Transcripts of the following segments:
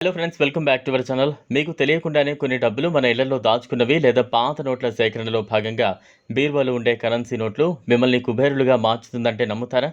Hello friends welcome back to our channel మీకు తెలియకుండానే కొన్ని డబ్బులు మన ఇళ్ళలో దాచుకున్నవి లేదా పాత నోట్ల సేకరణలో భాగంగా బీర్వాలో ఉండే కరెన్సీ నోట్లు మిమ్మల్ని కుబేరులుగా మార్చుతుందంటే నమ్ముతారా?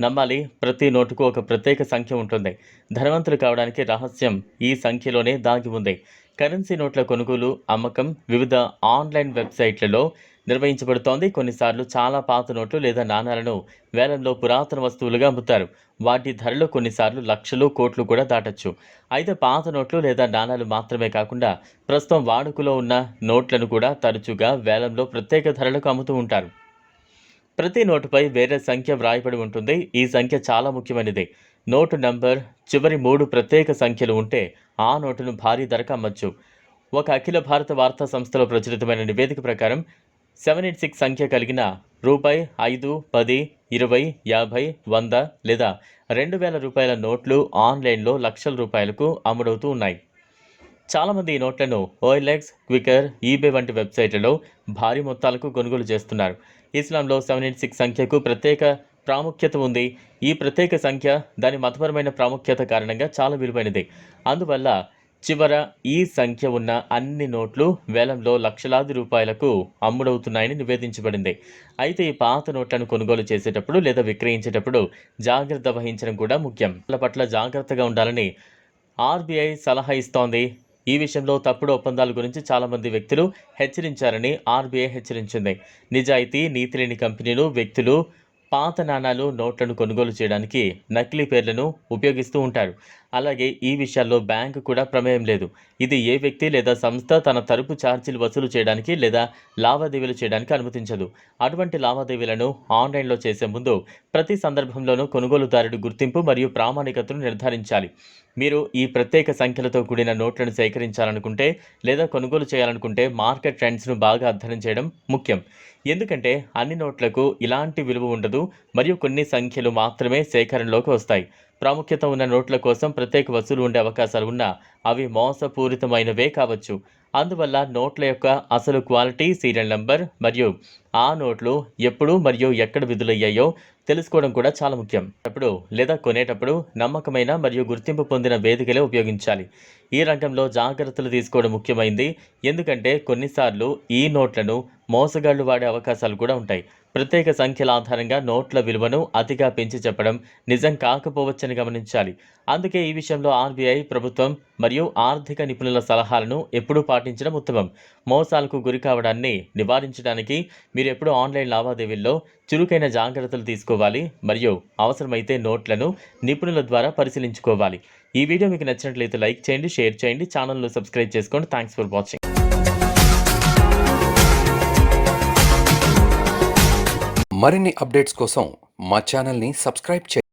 నమ్మాలి. ప్రతి నోటుకు ఒక ప్రత్యేక సంఖ్య ఉంటుంది. ధనవంతులు కావడానికి రహస్యం ఈ సంఖ్యలోనే దాగి ఉంది. కరెన్సీ నోట్ల కొనుగోలు అమ్మకం వివిధ ఆన్లైన్ వెబ్సైట్లలో నిర్వహించబడుతోంది. కొన్నిసార్లు చాలా పాత నోట్లు లేదా నాణాలను వేలంలో పురాతన వస్తువులుగా అమ్ముతారు. వాటి ధరలు కొన్నిసార్లు లక్షలు కోట్లు కూడా దాటచ్చు. అయితే పాత నోట్లు లేదా నాణాలు మాత్రమే కాకుండా ప్రస్తుతం వాడుకలో ఉన్న నోట్లను కూడా తరచుగా వేలంలో ప్రత్యేక ధరలకు అమ్ముతూ ఉంటారు. ప్రతి నోటుపై వేరే సంఖ్య వ్రాయబడి ఉంటుంది. ఈ సంఖ్య చాలా ముఖ్యమైనది. నోటు నంబర్ చివరి మూడు ప్రత్యేక సంఖ్యలు ఉంటే ఆ నోటును భారీ ధరకు అమ్మచ్చు. ఒక అఖిల భారత వార్తా సంస్థలో ప్రచురితమైన నివేదిక ప్రకారం సెవెన్ ఎయిట్ సిక్స్ సంఖ్య కలిగిన రూపాయి ఐదు పది ఇరవై యాభై వంద లేదా రెండు వేల రూపాయల నోట్లు ఆన్లైన్లో లక్షల రూపాయలకు అమ్ముడవుతూ ఉన్నాయి. చాలామంది ఈ నోట్లను ఓఎల్ఎక్స్ క్వికర్ ఈబే వంటి వెబ్సైట్లలో భారీ మొత్తాలకు కొనుగోలు చేస్తున్నారు. ఇస్లాంలో సెవెన్ ఎయిట్ సిక్స్ సంఖ్యకు ప్రత్యేక ప్రాముఖ్యత ఉంది. ఈ ప్రత్యేక సంఖ్య దాని మతపరమైన ప్రాముఖ్యత కారణంగా చాలా విలువైనది. అందువల్ల చివర ఈ సంఖ్య ఉన్న అన్ని నోట్లు వేలంలో లక్షలాది రూపాయలకు అమ్ముడవుతున్నాయని నివేదించబడింది. అయితే ఈ పాత నోట్లను కొనుగోలు చేసేటప్పుడు లేదా విక్రయించేటప్పుడు జాగ్రత్త వహించడం కూడా ముఖ్యం. పట్ల జాగ్రత్తగా ఉండాలని ఆర్బీఐ సలహా ఇస్తోంది. ఈ విషయంలో తప్పుడు ఒప్పందాల గురించి చాలామంది వ్యక్తులు హెచ్చరించారని ఆర్బీఐ హెచ్చరించింది. నిజాయితీ నీతి లేని కంపెనీలు వ్యక్తులు పాత నాణాలు నోట్లను కొనుగోలు చేయడానికి నకిలీ పేర్లను ఉపయోగిస్తూ ఉంటారు. అలాగే ఈ విషయాల్లో బ్యాంకు కూడా ప్రమేయం లేదు. ఇది ఏ వ్యక్తి లేదా సంస్థ తన తరపు ఛార్జీలు వసూలు చేయడానికి లేదా లావాదేవీలు చేయడానికి అనుమతించదు. అటువంటి లావాదేవీలను ఆన్లైన్లో చేసే ముందు ప్రతి సందర్భంలోనూ కొనుగోలుదారుడు గుర్తింపు మరియు ప్రామాణికతను నిర్ధారించాలి. మీరు ఈ ప్రత్యేక సంఖ్యలతో కూడిన నోట్లను సేకరించాలనుకుంటే లేదా కొనుగోలు చేయాలనుకుంటే మార్కెట్ ట్రెండ్స్ను బాగా అధ్యయనం చేయడం ముఖ్యం. ఎందుకంటే అన్ని నోట్లకు ఇలాంటి విలువ ఉండదు మరియు కొన్ని సంఖ్యలు మాత్రమే సేకరణలోకి వస్తాయి. ప్రాముఖ్యత ఉన్న నోట్ల కోసం ప్రత్యేక వసూలు ఉండే అవకాశాలు ఉన్నా అవి మోసపూరితమైనవే కావచ్చు. అందువల్ల నోట్ల యొక్క అసలు క్వాలిటీ సీరియల్ నెంబర్ మరియు ఆ నోట్లు ఎప్పుడు మరియు ఎక్కడ విధులయ్యాయో తెలుసుకోవడం కూడా చాలా ముఖ్యం. అప్పుడు లేదా కొనేటప్పుడు నమ్మకమైన మరియు గుర్తింపు పొందిన వేదికలే ఉపయోగించాలి. ఈ రంగంలో జాగ్రత్తలు తీసుకోవడం ముఖ్యమైంది. ఎందుకంటే కొన్నిసార్లు ఈ నోట్లను మోసగాళ్ళు వాడే అవకాశాలు కూడా ఉంటాయి. ప్రత్యేక సంఖ్యల ఆధారంగా నోట్ల విలువను అతిగా పెంచి చెప్పడం నిజం కాకపోవచ్చని గమనించాలి. అందుకే ఈ విషయంలో ఆర్బీఐ ప్రభుత్వం మరియు ఆర్థిక నిపుణుల సలహాలను ఎప్పుడూ పాటించడం ఉత్తమం. మోసాలకు గురి కావడాన్ని నివారించడానికి మీరు ఎప్పుడూ ఆన్లైన్ లావాదేవీల్లో చురుకైన జాగ్రత్తలు తీసుకోవాలి మరియు అవసరమైతే నోట్లను నిపుణుల ద్వారా పరిశీలించుకోవాలి. ఈ వీడియో మీకు నచ్చినట్లయితే లైక్ చేయండి షేర్ చేయండి ఛానల్ను సబ్స్క్రైబ్ చేసుకోండి. Thanks for watching. మరిన్ని అప్డేట్స్ కోసం మా ఛానల్ని సబ్స్క్రైబ్ చేయండి.